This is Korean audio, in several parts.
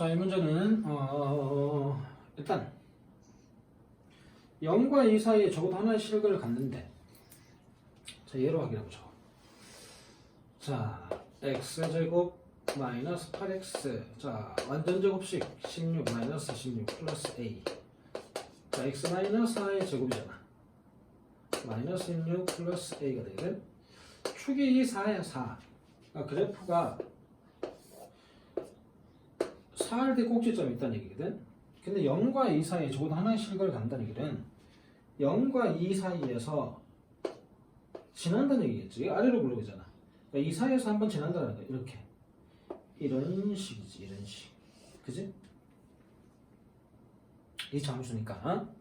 자, 이 문제는 어, 일단 0과 2 사이에 적어도 하나의 실근을 갖는데 자, 예로 확인해보죠. 자, x제곱 마이너스 8x 자, 완전 제곱식 16 마이너스 16 플러스 a 자, x 마이너스 4의 제곱이잖아. 마이너스 16 플러스 a가 되거든. 축이 4야 4. 그러니까 그래프가 4할 때 꼭지점이 있다는 얘기거든. 근데 0과 2 사이에 적어도 하나의 실거를 간다는 얘기는 0과 2 사이에서 지난다는 얘기겠지. 아래로 굴러가잖아. 그러니까 이 사이에서 한번 지난다는 거야. 이렇게. 이런 식이지. 이런 식. 그지? 이 장수니까. 어?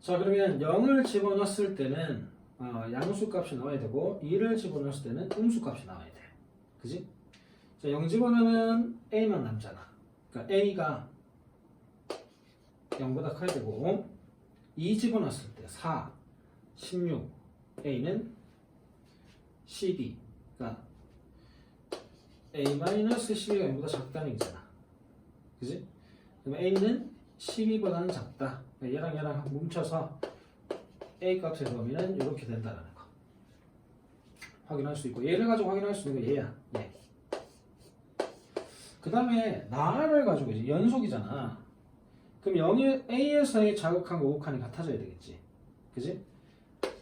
자 그러면 0을 집어넣었을 때는 어, 양수 값이 나와야 되고 2를 집어넣었을 때는 음수 값이 나와야 돼. 그지? 자, 0 집어넣으면 A만 남잖아. 그러니까 A가 0보다 커야 되고 2 집어넣었을 때 4, 16, A는 12. 그러니까 A-12가 0보다 작다는 얘기잖아. 그지? 그럼 A는 12보다는 작다. 그러니까 얘랑 얘랑 뭉쳐서 A 값에 넣으면 이렇게 된다는 거. 확인할 수 있고 얘를 가지고 확인할 수 있는 거 얘야. 얘. 그 다음에 나를 가지고 이제 연속이잖아. 그럼 0에 A에서의 자극한과 오극한이 같아져야 되겠지. 그지?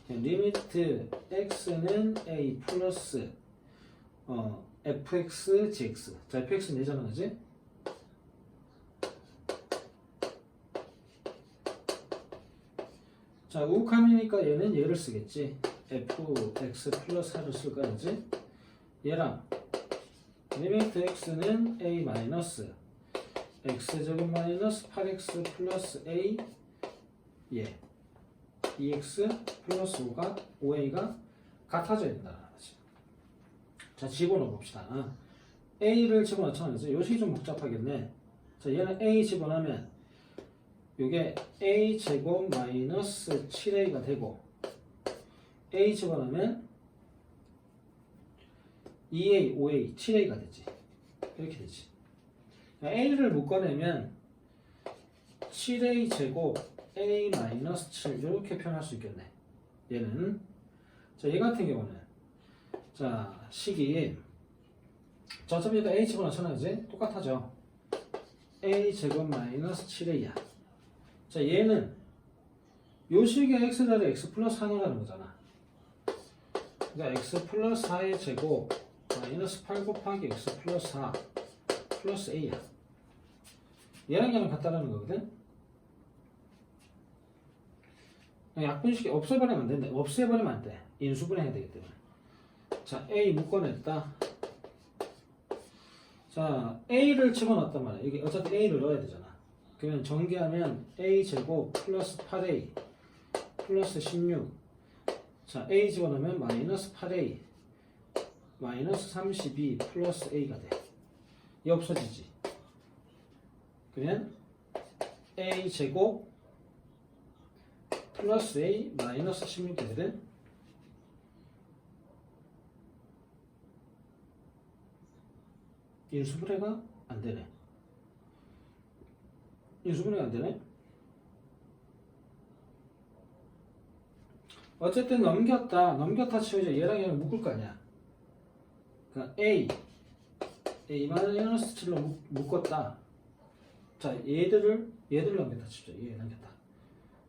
리미트 x는 a 플러스 어, fx gx 자 fx는 예잖아 그지? 자 우극함이니까 얘는 얘를 쓰겠지 fx 플러스 4를 쓸 거야 그지? 얘랑 리미트 x는 a 마이너스 x제곱 마이너스 8x 플러스 a 예 2x 플러스 5가 5a가 같아져야 된다는 거지. 자 집어넣어 봅시다. 어. a를. 그래서 요식이 좀 복잡하겠네. 자 얘는 a 집어넣으면 요게 a 제곱 마이너스 7a가 되고 a 집어넣으면 2a, 5a, 7a가 되지. 이렇게 되지. a를 묶어내면 7a 제곱 a 마이너스 7 이렇게 표현할 수 있겠네. 얘는 자, 얘 같은 경우는 자, 식이 자, 어차피 일단 a 집어넣잖아, 이제 똑같아져. a 제곱 마이너스 7a야. 자, 얘는 요 식의 x 자리 x 플러스 4라는 거잖아. 그러니까 x 플러스 4의 제곱 마이너스 8 곱하기 x 플러스 4 플러스 a야. 얘랑 얘랑 같다라는 거거든. 약분식이 없애버리면 안 된다. 없애버리면 안 돼. 인수분해해야 되기 때문에. 자, A 묶어냈다. 자, A를 집어넣었단 말이야. 여기 어차피 A를 넣어야 되잖아. 그러면 전개하면 A 제곱 플러스 8A 플러스 16. 자, A 집어넣으면 마이너스 8A 마이너스 32 플러스 A가 돼. 이 없어지지. 그러면 A 제곱 플러스 A 마이너스 16이 되거든. 인수분해가 안 되네. 인수분해가 안 되네. 어쨌든 넘겼다. 넘겼다 치우자. 얘랑 얘랑 묶을 거 아니야. 그러니까 A, A 마이너스 7로 묶었다. 자, 얘들을, 얘들 넘겼다 치우자. 얘 넘겼다.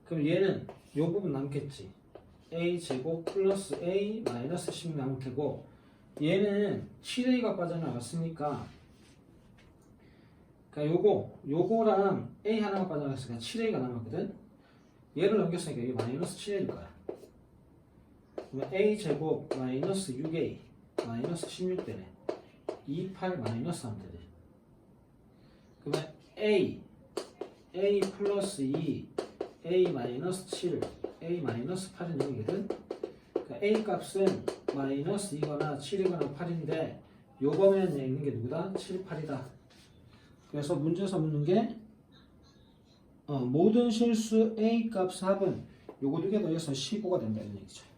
그럼 얘는 요 부분 남겠지. a 제곱 플러스 a 마이너스 10 남을 테고 얘는 7a가 빠져나갔으니까 그러니까 요거 요거랑 a 하나가 빠져나갔으니까 7a가 남았거든. 얘를 넘겼으니까 이게 마이너스 7a일 거야. 그러면 a 제곱 마이너스 6a 마이너스 16 되네. 28 마이너스 3 되네. 그러면 a a 플러스 2 a 마이너스 7, a 마이너스 8은 여기거든. 그러니까 a 값은 마이너스 2거나 7이거나 8인데 요거면 있는 게 누구다? 7, 8이다. 그래서 문제에서 묻는 게 어, 모든 실수 a 값 합은 요거 두 개 더해서 15가 된다 이런 얘기죠.